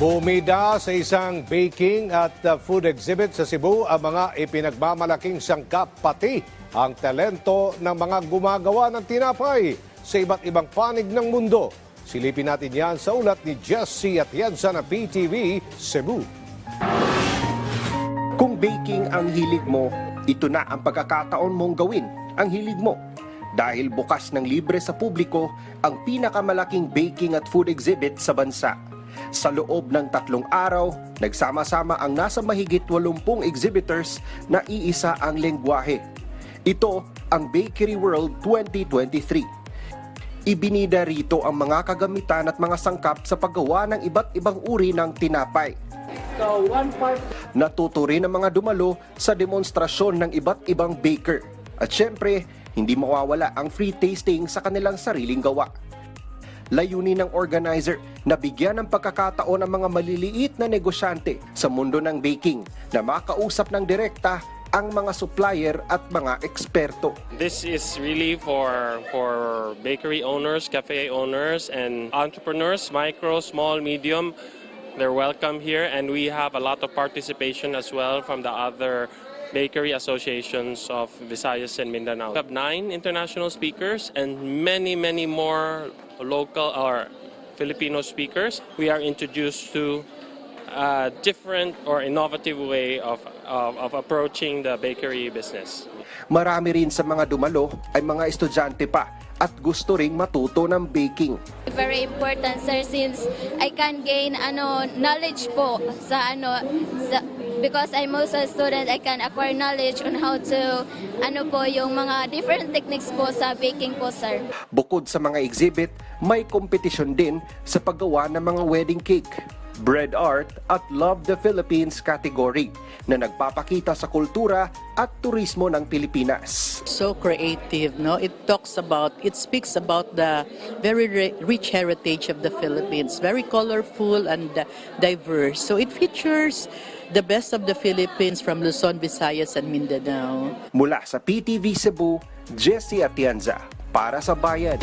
Bumida sa isang baking at uh, food exhibit sa Cebu ang mga ipinagmamalaking sangkap pati ang talento ng mga gumagawa ng tinapay sa iba't ibang panig ng mundo. Silipin natin yan sa ulat ni Jesse Atienza ng PTV Cebu. Kung baking ang hilig mo, ito na ang pagkakataon mong gawin ang hilig mo. Dahil bukas ng libre sa publiko ang pinakamalaking baking at food exhibit sa bansa. Sa loob ng tatlong araw, nagsama-sama ang nasa mahigit 80 exhibitors na iisa ang lengguwahe. Ito ang Bakery World 2023. Ibinida rito ang mga kagamitan at mga sangkap sa paggawa ng iba't ibang uri ng tinapay. Natuto rin ang mga dumalo sa demonstrasyon ng iba't ibang baker. At syempre, hindi mawawala ang free tasting sa kanilang sariling gawa. Layunin ng organizer na bigyan ng pagkakataon ang mga maliliit na negosyante sa mundo ng baking na makausap ng direkta ang mga supplier at mga eksperto. This is really for for bakery owners, cafe owners, and entrepreneurs, micro, small, medium. They're welcome here, and we have a lot of participation as well from the other bakery associations of Visayas and Mindanao. We have nine international speakers and many, many more local or Filipino speakers. We are introduced to a different or innovative way of, of, of approaching the bakery business. Marami rin sa mga dumalo ay mga estudyante pa at gusto ring matuto ng baking. Very important sir since I can gain ano knowledge po sa ano sa, because I'm also a student I can acquire knowledge on how to ano po yung mga different techniques po sa baking po sir. Bukod sa mga exhibit, may kompetisyon din sa paggawa ng mga wedding cake, bread art at Love the Philippines category na nagpapakita sa kultura at turismo ng Pilipinas. so creative no it talks about it speaks about the very ri- rich heritage of the philippines very colorful and diverse so it features the best of the philippines from luzon visayas and mindanao Mula sa PTV Cebu, Jesse Atienza para sa Bayan.